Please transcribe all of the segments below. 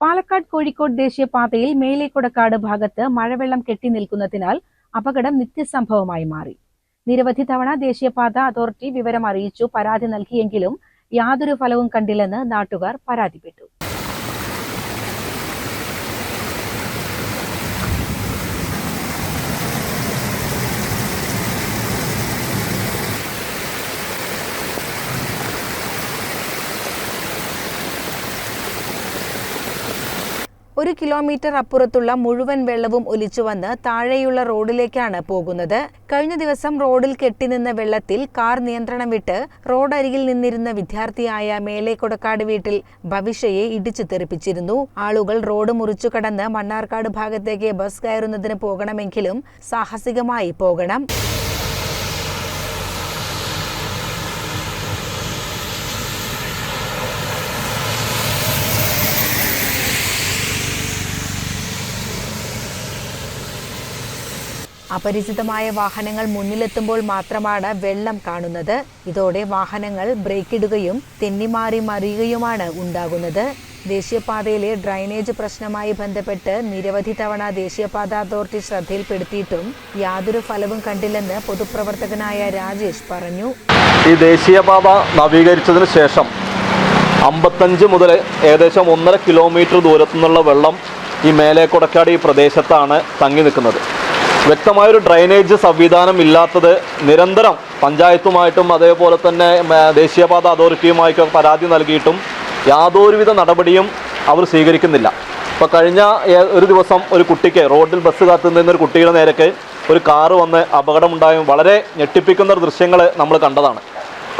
പാലക്കാട് കോഴിക്കോട് ദേശീയപാതയിൽ മേലേക്കൊടക്കാട് ഭാഗത്ത് മഴവെള്ളം കെട്ടി നിൽക്കുന്നതിനാൽ അപകടം നിത്യസംഭവമായി മാറി. നിരവധി തവണ ദേശീയപാത അതോറിറ്റി വിവരം അറിയിച്ചു പരാതി നൽകിയെങ്കിലും യാതൊരു ഫലവും കണ്ടില്ലെന്ന് നാട്ടുകാർ പരാതിപ്പെട്ടു. ഒരു കിലോമീറ്റർ അപ്പുറത്തുള്ള മുഴുവൻ വെള്ളവും ഒലിച്ചു വന്ന് താഴെയുള്ള റോഡിലേക്കാണ് പോകുന്നത്. കഴിഞ്ഞ ദിവസം റോഡിൽ കെട്ടിനിന്ന വെള്ളത്തിൽ കാർ നിയന്ത്രണം വിട്ട് റോഡരികിൽ നിന്നിരുന്ന വിദ്യാർത്ഥിയായ മേലേക്കൊടക്കാട് വീട്ടിൽ ഭവിഷ്യയെ ഇടിച്ചു തെറിപ്പിച്ചിരുന്നു. ആളുകൾ റോഡ് മുറിച്ചു കടന്ന് മണ്ണാർക്കാട് ഭാഗത്തേക്ക് ബസ് കയറുന്നതിന് പോകണമെങ്കിലും സാഹസികമായി പോകണം. അപരിചിതമായ വാഹനങ്ങൾ മുന്നിലെത്തുമ്പോൾ മാത്രമാണ് വെള്ളം കാണുന്നത്. ഇതോടെ വാഹനങ്ങൾ ബ്രേക്കിടുകയും തെന്നിമാറി മറിയുകയുമാണ് ഉണ്ടാകുന്നത്. ദേശീയപാതയിലെ ഡ്രൈനേജ് പ്രശ്നമായി ബന്ധപ്പെട്ട് നിരവധി തവണ ദേശീയപാത അതോറിറ്റി ശ്രദ്ധയിൽപ്പെടുത്തിയിട്ടും യാതൊരു ഫലവും കണ്ടില്ലെന്ന് പൊതുപ്രവർത്തകനായ രാജേഷ് പറഞ്ഞു. ഈ ദേശീയപാത നവീകരിച്ചതിന് ശേഷം അമ്പത്തഞ്ച് മുതൽ ഏകദേശം ഒന്നര കിലോമീറ്റർ ദൂരത്തു നിന്നുള്ള വെള്ളം ഈ മേലെ കൊടക്കാട് ഈ പ്രദേശത്താണ് തങ്ങി നിൽക്കുന്നത്. വ്യക്തമായൊരു ഡ്രൈനേജ് സംവിധാനം ഇല്ലാത്തത് നിരന്തരം പഞ്ചായത്തുമായിട്ടും അതേപോലെ തന്നെ ദേശീയപാത അതോറിറ്റിയുമായിട്ടൊക്കെ പരാതി നൽകിയിട്ടും യാതൊരുവിധ നടപടിയും അവർ സ്വീകരിക്കുന്നില്ല. ഇപ്പോൾ കഴിഞ്ഞ ഒരു ദിവസം ഒരു കുട്ടിക്ക് റോഡിൽ ബസ് കാത്തു ഒരു കുട്ടിയുടെ നേരക്ക് ഒരു കാറ് വന്ന് അപകടമുണ്ടായും. വളരെ ഞെട്ടിപ്പിക്കുന്ന ദൃശ്യങ്ങൾ നമ്മൾ കണ്ടതാണ്.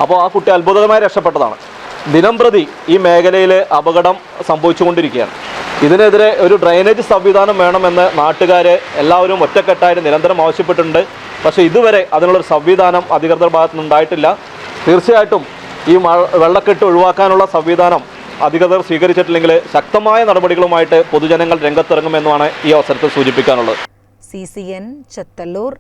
അപ്പോൾ ആ കുട്ടി അത്ഭുതകരമായി രക്ഷപ്പെട്ടതാണ്. ദിനംപ്രതി ഈ മേഖലയിൽ അപകടം സംഭവിച്ചുകൊണ്ടിരിക്കുകയാണ്. ഇതിനെതിരെ ഒരു ഡ്രൈനേജ് സംവിധാനം വേണമെന്ന് നാട്ടുകാർ എല്ലാവരും ഒറ്റക്കെട്ടായിട്ട് നിരന്തരം ആവശ്യപ്പെട്ടിട്ടുണ്ട്. പക്ഷേ ഇതുവരെ അതിനുള്ളൊരു സംവിധാനം അധികൃതർ ഭാഗത്തു നിന്നുണ്ടായിട്ടില്ല തീർച്ചയായിട്ടും ഈ വെള്ളക്കെട്ട് ഒഴിവാക്കാനുള്ള സംവിധാനം അധികൃതർ സ്വീകരിച്ചിട്ടില്ലെങ്കിൽ ശക്തമായ നടപടികളുമായിട്ട് പൊതുജനങ്ങൾ രംഗത്തിറങ്ങുമെന്നുമാണ് ഈ അവസരത്തിൽ സൂചിപ്പിക്കാനുള്ളത്. C C N Chethallur